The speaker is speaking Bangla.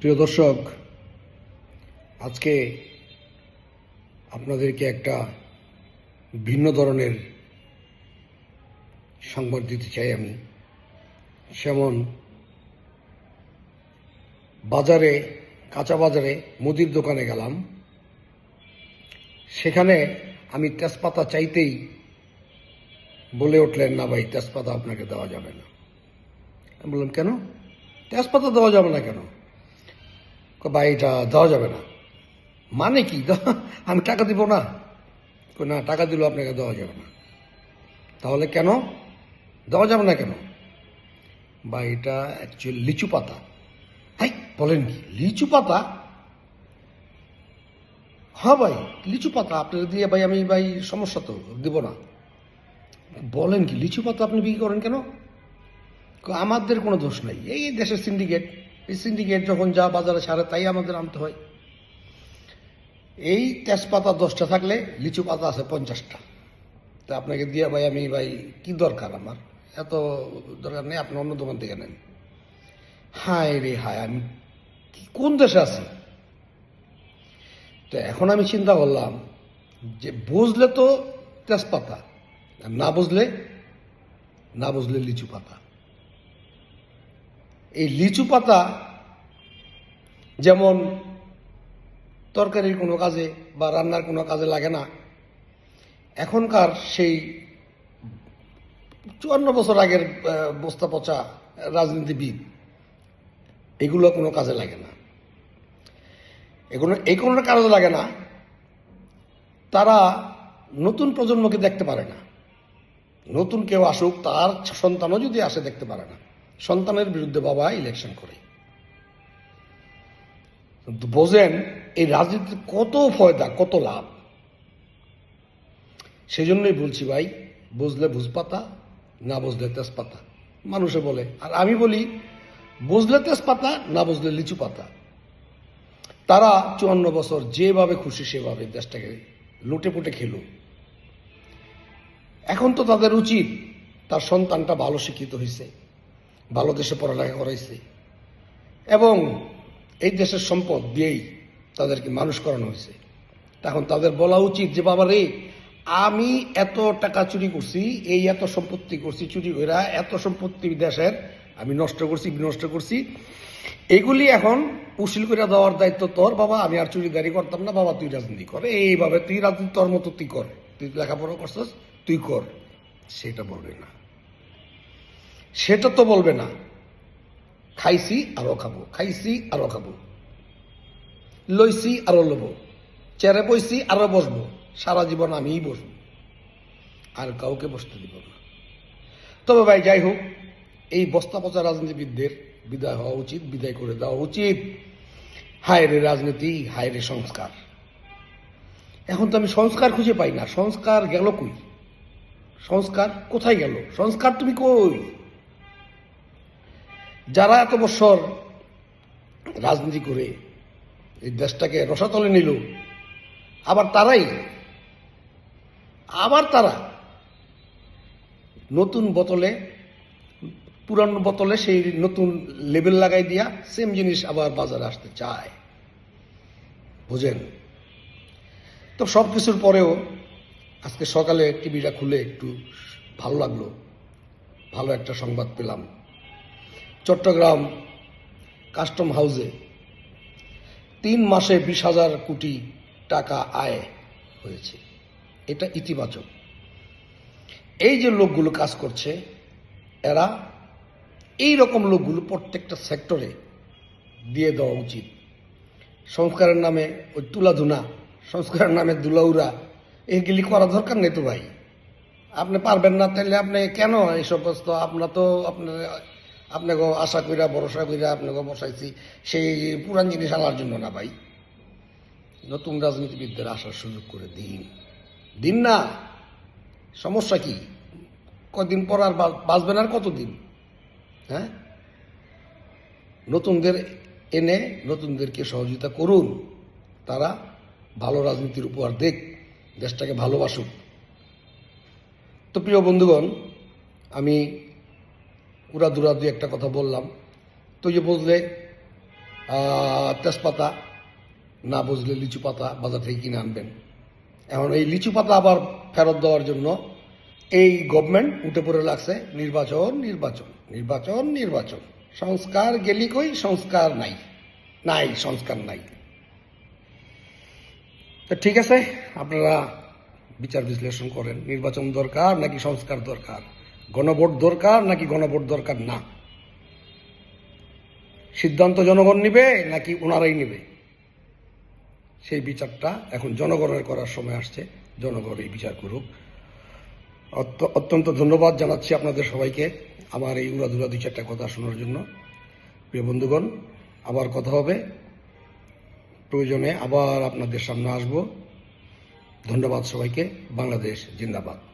প্রিয় দর্শক, আজকে আপনাদেরকে একটা ভিন্ন ধরনের সংবাদ দিতে চাই আমি। যেমন বাজারে, কাঁচা বাজারে মুদির দোকানে গেলাম। সেখানে আমি তেজপাতা চাইতেই বলে উঠলেন, না ভাই, তেজপাতা আপনাকে দেওয়া যাবে না। আমি বললাম, কেন? তেজপাতা দেওয়া যাবে না কেন? এটা দেওয়া যাবে না। মানে কি? আমি টাকা দিব না? না, টাকা দিলেও আপনাকে দেওয়া যাবে না। তাহলে কেন? দেওয়া যাবে না কেন? বা এটা অ্যাকচুয়ালি লিচু পাতা। হাই বলেন কি, লিচু পাতা? হ্যাঁ ভাই, লিচু পাতা আপনার দিয়ে ভাই, আমি ভাই সমস্যা তো, দিব না। বলেন কি, লিচু পাতা আপনি বিক্রি করেন কেন? আমাদের কোনো দোষ নাই, এই দেশের সিন্ডিকেট সিন্ডিকেট যখন যা বাজারে ছাড়ে, তাই আমাদের আনতে হয়। এই তেজপাতা দশটা থাকলে লিচু পাতা আছে পঞ্চাশটা। তা আপনাকে দিয়ে ভাই, আমি ভাই, কি দরকার আমার? এত দরকার নেই, আপনি অন্য দোকান থেকে নেন। হায় রে হায়, আমি কি, কোন দেশে আছি? তো এখন আমি চিন্তা করলাম যে বুঝলে তো তেজপাতা না বুঝলে না বুঝলে লিচু পাতা। এই লিচু পাতা যেমন তরকারির কোনো কাজে বা রান্নার কোনো কাজে লাগে না, এখনকার সেই চুয়ান্ন বছর আগের বস্তা পচা রাজনীতিবিদ, এগুলো কোনো কাজে লাগে না। এগুলো, এই কোনো কাজে লাগে না। তারা নতুন প্রজন্মকে দেখতে পারে না। নতুন কেউ আসুক, তার সন্তানও যদি আসে, দেখতে পারে না। সন্তানের বিরুদ্ধে বাবা ইলেকশন করে। বোঝেন, এই রাজনীতির কত ফয়দা, কত লাভ? সেজন্যই বলছি ভাই, বুঝলে ভুজপাতা, না বুঝলে তেজপাতা। মানুষে বলে, আর আমি বলি, বুঝলে তেজপাতা, না বুঝলে লিচু পাতা। তারা চুয়ান্ন বছর যেভাবে খুশি সেভাবে দেশটাকে লুটে পুটে খেল। এখন তো তাদের উচিত তার সন্তানটা ভালো শিক্ষিত হয়েছে ভালো দেশে পড়ালেখা করাইছে। এবং এই দেশের সম্পদ দিয়েই তাদেরকে মানুষ করানো হয়েছে। তখন তাদের বলা উচিত যে, বাবা রে, আমি এত টাকা চুরি করছি, এই এত সম্পত্তি করছি চুরি করে এত সম্পত্তি দেশের আমি নষ্ট করছি, বিনষ্ট করছি। এগুলি এখন উশিল করে দেওয়ার দায়িত্ব তোর, বাবা, আমি আর চুরিদারি করতাম না, বাবা, তুই রাজনীতি কর। এইভাবে তুই রাজনীতি তোর মতো তুই কর। তুই লেখাপড়া করছিস, তুই কর। সেটা বলবে না। সেটা তো বলবে না। খাইছি আরও খাব, খাইছি আরও খাব। লইছি আরও লবো চেয়ারে বইছি আরও বসবো, সারা জীবন আমিই বসবো। আর কাউকে বসতে দিব না। তবে ভাই, যাই হোক, এই বস্তা পচা রাজনীতিবিদদের বিদায় হওয়া উচিত, বিদায় করে দেওয়া উচিত। হায় রে রাজনীতি, হায় রে সংস্কার। এখন তো আমি সংস্কার খুঁজে পাই না। সংস্কার গেল কই? সংস্কার কোথায় গেল? সংস্কার তুমি কই? যারা এত বছর রাজনীতি করে এই দেশটাকে রসাতলে নিল, আবার তারাই, আবার তারা নতুন বোতলে, পুরানো বোতলে সেই নতুন লেবেল লাগাই দিয়া সেম জিনিস আবার বাজারে আসতে চায়। বুঝেন? তো সব কিছুর পরেও আজকে সকালে টিভিটা খুলে একটু ভালো লাগল। ভালো একটা সংবাদ পেলাম। চট্টগ্রাম কাস্টম হাউসে তিন মাসে বিশ হাজার কোটি টাকা আয় হয়েছে। এটা ইতিবাচক। এই যে লোকগুলো কাজ করছে, এরা এই রকম লোকগুলো প্রত্যেকটা সেক্টরে দিয়ে দেওয়া উচিত। সংস্কারের নামে ওই তুলাধুনা, সংস্কারের নামে দুলাউরা এইগুলি করা দরকার নেই তো ভাই। আপনি পারবেন না তাহলে আপনি কেন এই সমস্ত আপনার তো আপনার আপনাকে আশা কইরা, ভরসা কইরা আপনাকে বসাইছি। সেই পুরান জিনিস আনার জন্য না ভাই। নতুন রাজনীতিবিদদের আসার সুযোগ করে দিন। দিন না। সমস্যা কি? কদিন পর আর বাঁচবেন আর কতদিন? হ্যাঁ? নতুনদের এনে, নতুনদেরকে সহযোগিতা করুন। তারা ভালো রাজনীতির উপহার দেখ, দেশটাকে ভালোবাসুক। তো প্রিয় বন্ধুগণ, আমি উড়াদুরা দুই একটা কথা বললাম। তো যে বুঝলে তেজপাতা না বুঝলে লিচু পাতা বাজার থেকে কিনে আনবেন। এখন এই লিচু পাতা আবার ফেরত দেওয়ার জন্য এই গভর্নমেন্ট উঠে পড়ে লাগছে, নির্বাচন নির্বাচন নির্বাচন নির্বাচন। সংস্কার গেলি কই, সংস্কার নাই। নাই, সংস্কার নাই। তো ঠিক আছে, আপনারা বিচার বিশ্লেষণ করেন, নির্বাচন দরকার নাকি সংস্কার দরকার? গণভোট দরকার নাকি গণভোট দরকার না? সিদ্ধান্ত জনগণ নিবে নাকি ওনারাই নেবে? সেই বিচারটা এখন জনগণের করার সময় আসছে। জনগণ এই বিচার করুক। অত্য- অত্যন্ত ধন্যবাদ জানাচ্ছি আপনাদের সবাইকে আমার এই উড়াধুরা দুই চারটা কথা শোনার জন্য। প্রিয় বন্ধুগণ, আবার কথা হবে। প্রয়োজনে আবার আপনাদের সামনে আসব। ধন্যবাদ সবাইকে। বাংলাদেশ জিন্দাবাদ।